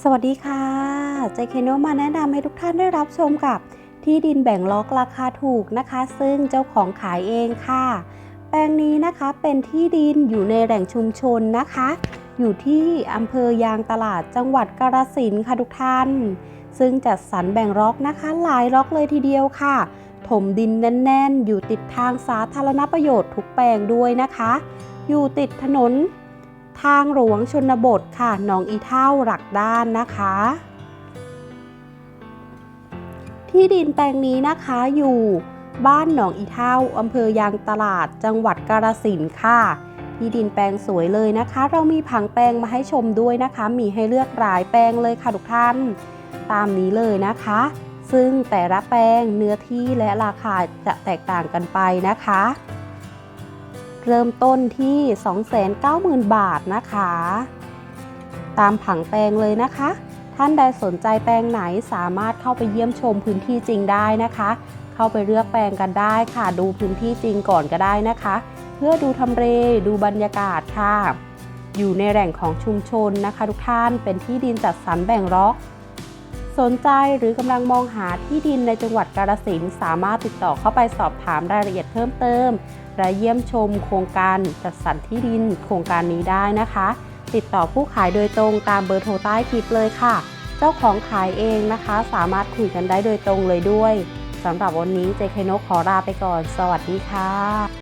สวัสดีค่ะเจเคโนมาแนะนำให้ทุกท่านได้รับชมกับที่ดินแบ่งล็อกราคาถูกนะคะ ซึ่งเจ้าของขายเองค่ะ แปลงนี้นะคะเป็นที่ดินอยู่ในแหล่งชุมชนนะคะ อยู่ที่อำเภอยางตลาดจังหวัดกาฬสินธุ์ค่ะทุกท่าน ซึ่งจัดสรรแบ่งล็อกนะคะ หลายล็อกเลยทีเดียวค่ะ ถมดินแน่น ๆ อยู่ติดทางสาธารณประโยชน์ทุกแปลงด้วยนะคะ อยู่ติดถนน ทางหลวงชนบทค่ะหนองอีเท่าหลักด้านนะคะ ที่ดินแปลงนี้นะคะอยู่บ้านหนองอีเท่าอำเภอยางตลาดจังหวัดกาฬสินธุ์ค่ะ ที่ดินแปลงสวยเลยนะคะ เรามีผังแปลงมาให้ชมด้วยนะคะ มีให้เลือกหลายแปลงเลยค่ะทุกท่าน ตามนี้เลยนะคะ ซึ่งแต่ละแปลงเนื้อที่และราคาจะแตกต่างกันไปนะคะ เริ่มต้นที่ 290,000 บาทนะคะ ตามผังแปลงเลยนะคะ ท่านใดสนใจแปลงไหนสามารถเข้าไปเยี่ยมชมพื้นที่จริงได้นะคะ เข้าไปเลือกแปลงกันได้ค่ะ ดูพื้นที่จริงก่อนก็ได้นะคะ เพื่อดูทำเลดูบรรยากาศค่ะ อยู่ในแหล่งของชุมชนนะคะ ทุกท่านเป็นที่ดินจัดสรรแบ่งล็อก สนใจหรือกำลังมองหาที่ดินในจังหวัดกาฬสินสามารถติดต่อเข้าไปสอบถามรายละเอียดเพิ่มเติม และเยี่ยมชมโครงการจัดสรรที่ดินโครงการนี้ได้นะคะ ติดต่อผู้ขายโดยตรงตามเบอร์โทรใต้คลิปเลยค่ะ เจ้าของขายเองนะคะ สามารถคุยกันได้โดยตรงเลยด้วยสำหรับวันนี้เจเคนขอลาไปก่อน สวัสดีค่ะ